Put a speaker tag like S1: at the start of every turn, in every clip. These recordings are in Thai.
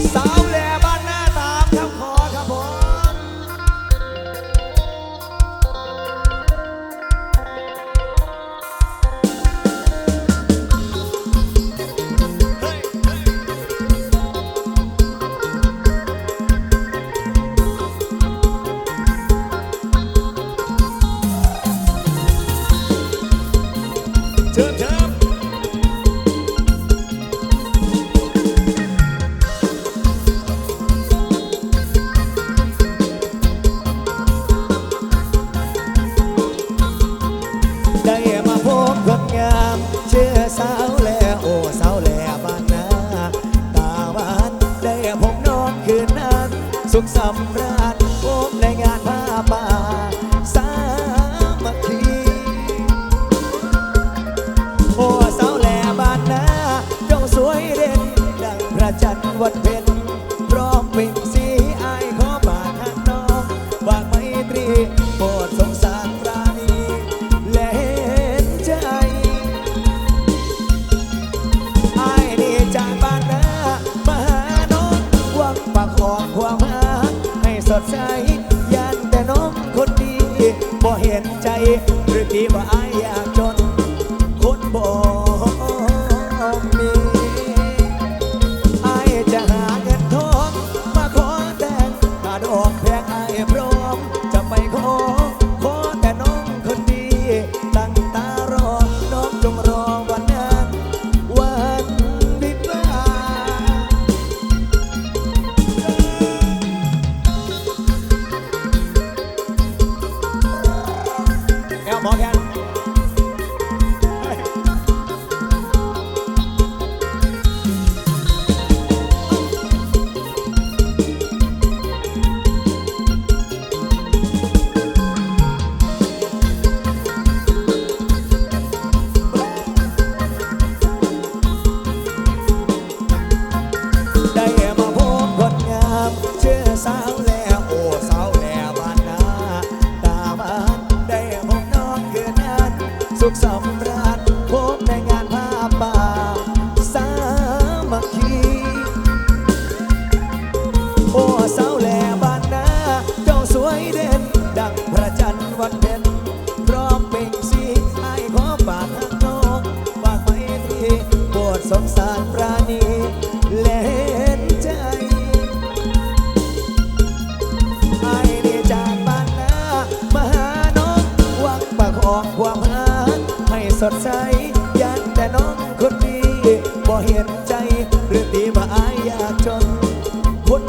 S1: Stop. xuống sâm อบใจยันแต่น้องคนดีบ่เห็นใจหรือดีว่าอายอยาก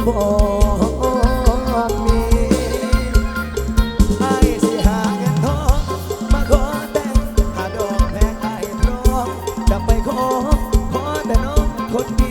S1: บอกมีไอ้สิหาเงินทองมาขอแต่งถ้าดอกแพงไอ้ร้องจะไป
S2: ขอ ขอแต่น้องคนดี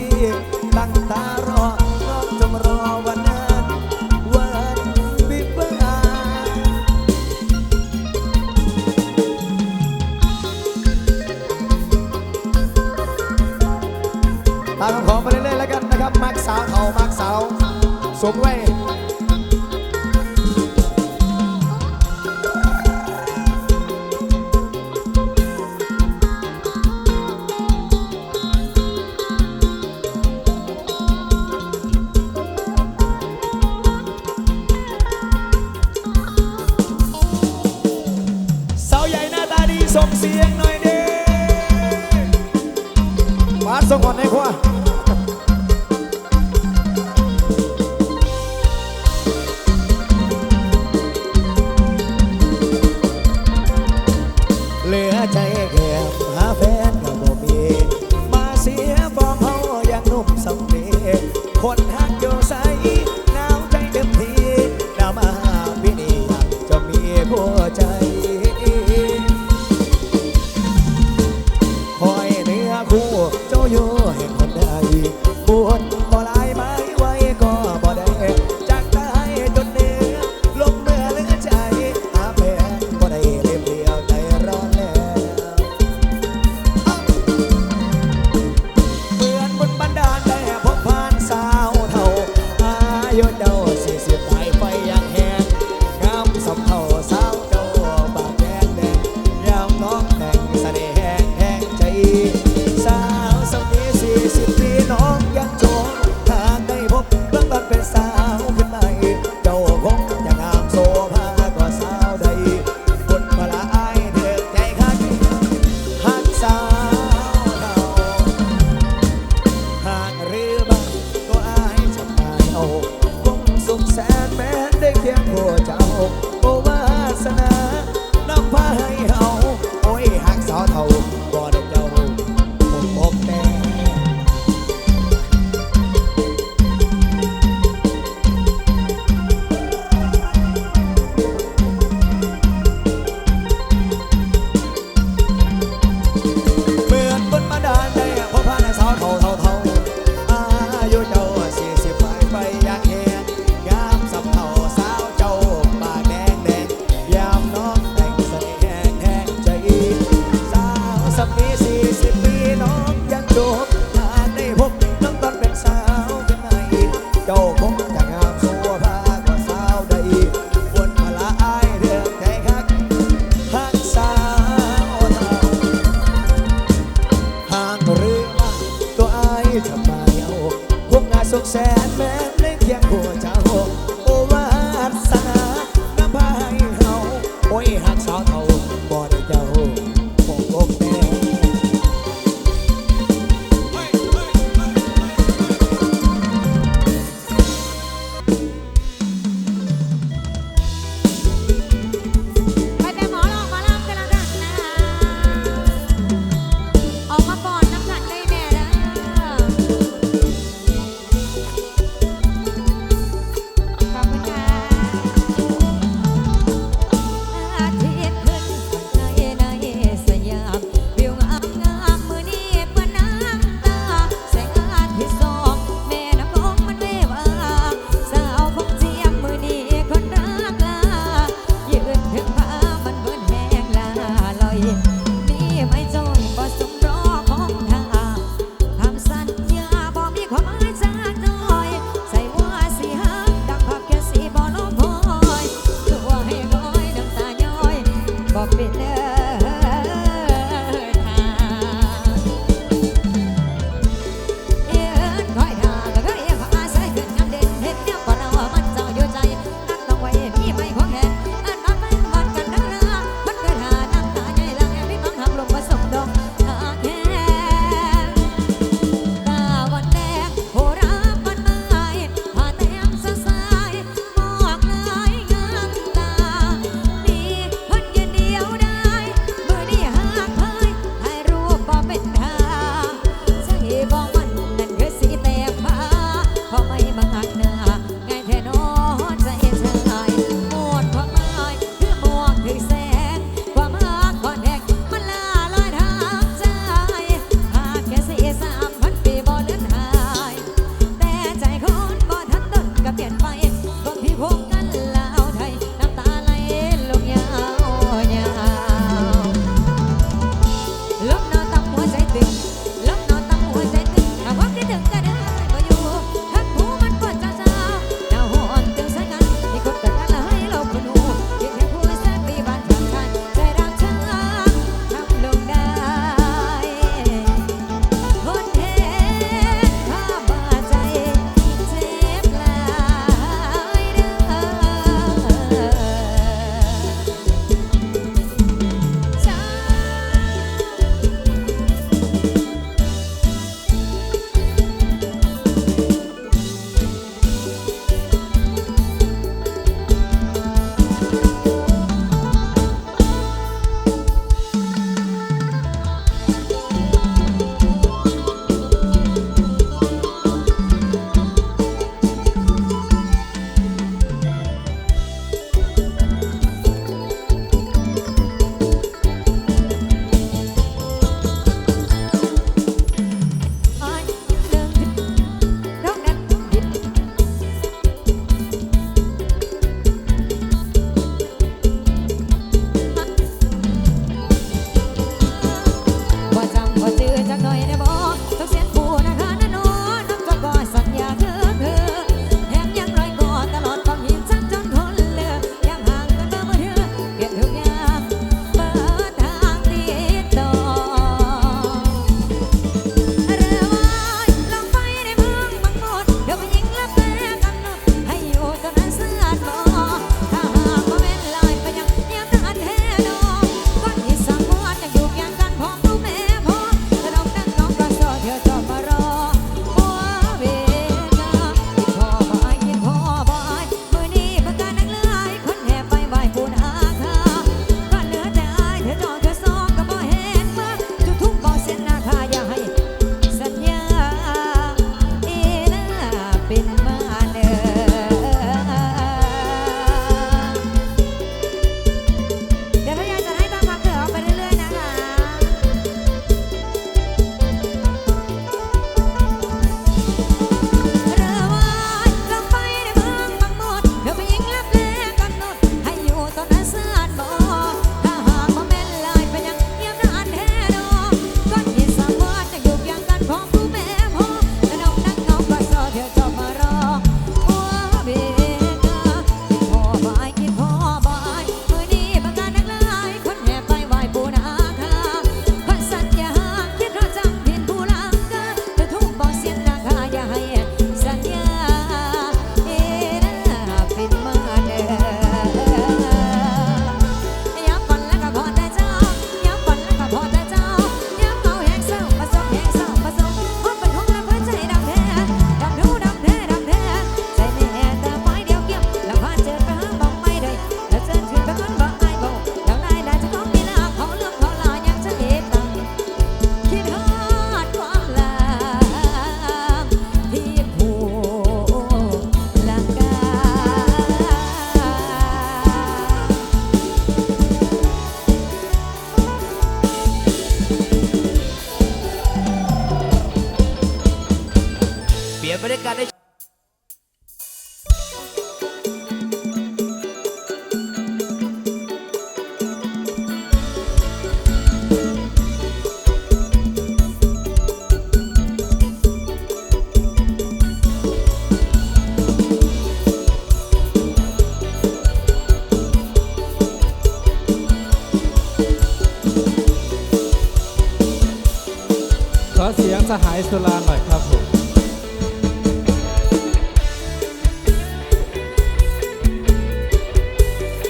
S2: สหายสุราหน่อยครับผม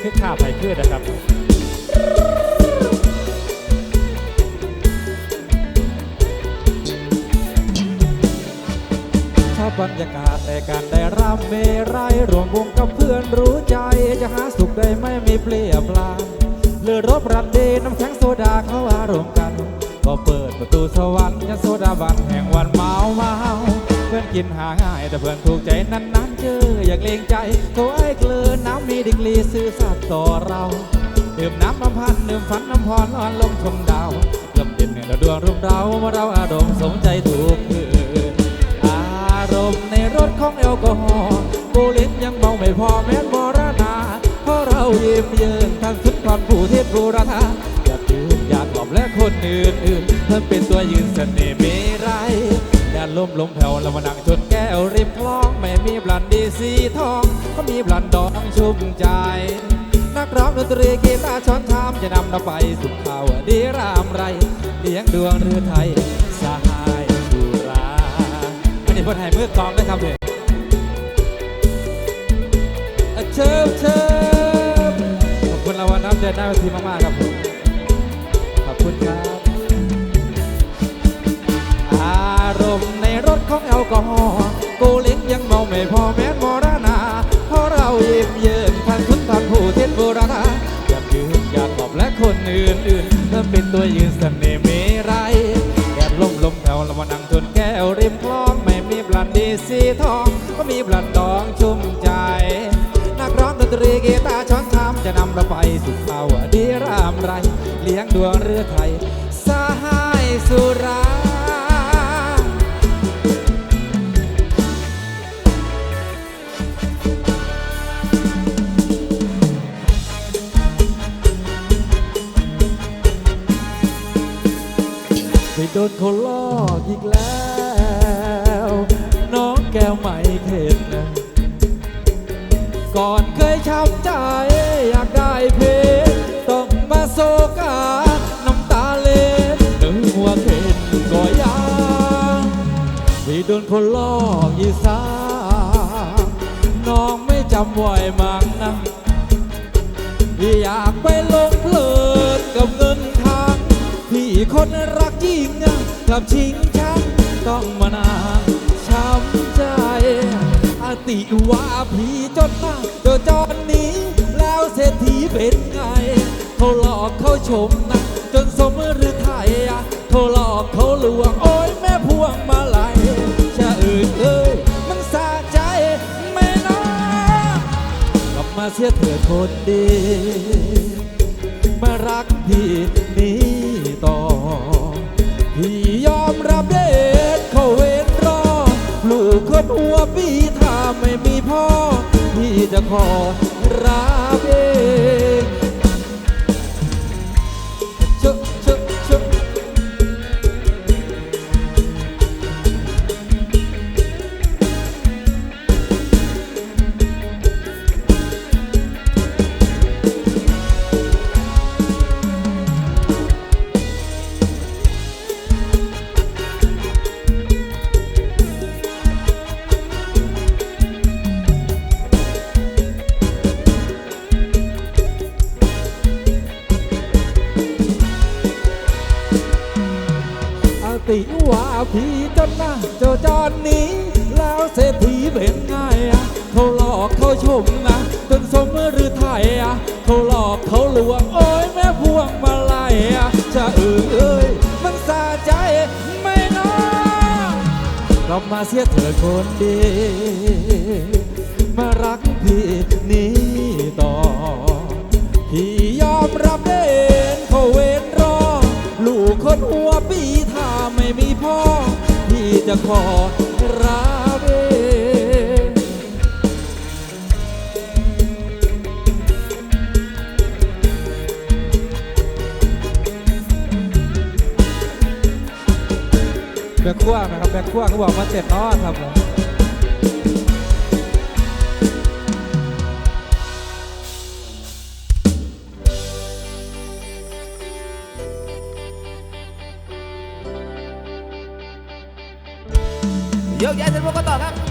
S2: คือ
S3: ข้าไผ่พืชนะครับ
S4: ชอบบรรยากาศในการได้รำเมไรยรวมวงกับเพื่อนรู้ใจ จะหาสุขได้ไม่มีเปลี่ยนปลางเลือรบรันดีน้ำแข็งโซดาเขาอารมณ์กัน ก็เปิดประตูสวรรค์ยันโซดาบันแห่งวันเมาเมาเพื่อนกินหาง่าย แต่เพื่อนถูกใจนานๆเจออยากเลงใจโถไอ้เกลือน้ำมีดิกรีซื่อสัตย์ต่อเราดื่มน้ำมาพันดื่มฝันน้ำพรนอนลมชมดาวลมเย็นเนี่ยดวงรุ่มเราเมื่อเราอารมณ์สมใจถูกคืนอารมณ์ในรถของแอลกอฮอล์กูลิ้นยังเมาไม่พอแม้นมรณาเพราะเรายิ้มเยินทั้งสุดความผู้เทศบูรณา และคนอื่นๆเพิ่มเป็นตัวยืนเสน่ห์เมไรยแดนลมลมแผ่วล้วมานั่งชนแก้วริมคลองไม่มีบลันดีสีทองก็มีบลันดองชุ่มใจ นักร้องดนตรีกีตาร์ช้อนชามจะนำเราไปสู่ข่าวดีรามไรเลี้ยงดวงเรือไทยสหายสุราอันนี้คนไทยมือกองได้ครับเพลงอะเชิญเชิญขอบคุณราวัลน้ำเดือนหน้าเวทีมากๆครับผม กอฮอล์กูเลี้ยงยังเมาไม่พอแม้นมรณาเพราะเรายิ้มเยินทันทุนทันผู้เทศโบราณอยากยืนอยากหอบและคนอื่นๆเริ่มเป็นตัวยืนเสน่ห์เมไรยแดดลมลมแถวเรามานั่งชนแก้วริมคลองไม่มีบลันดีสีทอง ก็มีบลันดองชุ่มใจ นักร้องดนตรีกีตาร์ช้อนชามจะนำเราไปสู่เขาดีรามไร เลี้ยงดวงเรือไทยสหายสุรา โดนเขาลอกอีกแล้ว น้องแก้วไม่เข็ดนะ ก่อนเคยช้ำใจอยากได้เพชรต้องมาโซกา น้ำตาเล็ดหนึกว่าเข็นก็ยังไปโดนคนลอกอีสานน้องไม่จำไว้มั้งนะอยากไปลงเพลินกับเงิน พี่คนรักจริงกลับชิงชังต้องมานาช้ำใจอาติว่าพีจนหน้าเจอจอนนี้ แล้วเศรษฐีเป็นไง เขาหลอกเขาชมนะจนสมหรือไทยอะเขาหลอกเขาลวง โอ้ยแม่พวงมาลัยชะอื่นเอ้ยมันสะใจแม่น้องกลับมาเสียเถิดคนดีมารักพี่นี้ พี่ถ้าไม่มีพ่อ พี่จะขอรัก ลับมาเสียเถิดคนดี มารักพี่นี้ต่อ พี่ยอมรับเด่นเขาเว้นรอ ลูกคนหัวปีถ้าไม่มีพ่อ พี่จะขอ ขั้วนะครับแบ็ค
S3: ขั้วเขาบอกว่าเจ็บนอดครับยกย้ายเสร็จพวกก็ต่อครับ